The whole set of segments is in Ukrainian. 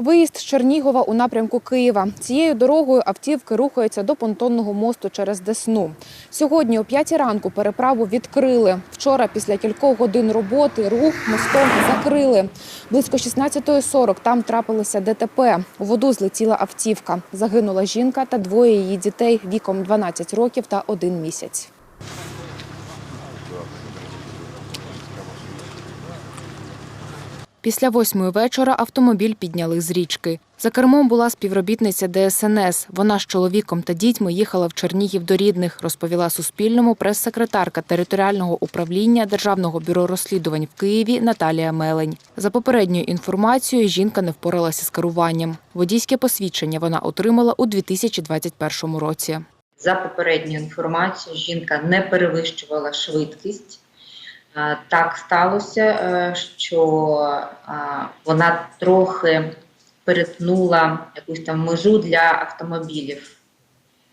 Виїзд з Чернігова у напрямку Києва. Цією дорогою автівки рухаються до понтонного мосту через Десну. Сьогодні о 5 ранку переправу відкрили. Вчора, після кількох годин роботи, рух мостом закрили. Близько 16.40 там трапилося ДТП. У воду злетіла автівка. Загинула жінка та двоє її дітей віком 12 років та 1 місяць. Після восьмої вечора автомобіль підняли з річки. За кермом була співробітниця ДСНС. Вона з чоловіком та дітьми їхала в Чернігів до рідних, розповіла Суспільному прес-секретарка територіального управління Державного бюро розслідувань в Києві Наталія Мелень. За попередньою інформацією, жінка не впоралася з керуванням. Водійське посвідчення вона отримала у 2021 році. За попередньою інформацією, жінка не перевищувала швидкість. Так сталося, е, що вона трохи перетнула якусь там межу для автомобілів,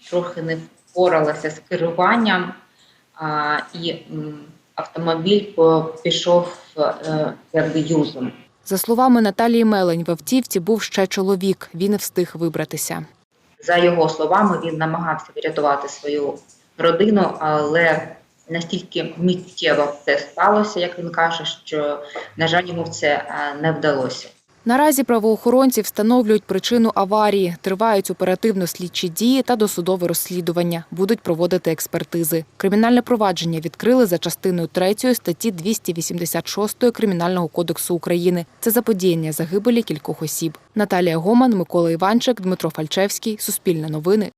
трохи не впоралася з керуванням, і автомобіль пішов е, якби юзом. За словами Наталії Мелень, в автівці був ще чоловік. Він не встиг вибратися. За його словами, він намагався врятувати свою родину, але настільки миттєво це сталося, як він каже, що на жаль йому це е, не вдалося. Наразі правоохоронці встановлюють причину аварії, тривають оперативно-слідчі дії та досудове розслідування. Будуть проводити експертизи. Кримінальне провадження відкрили за частиною 3 статті 286 Кримінального кодексу України. Це заподіяння загибелі кількох осіб. Наталія Гоман, Микола Іванчик, Дмитро Фальчевський. Суспільне новини.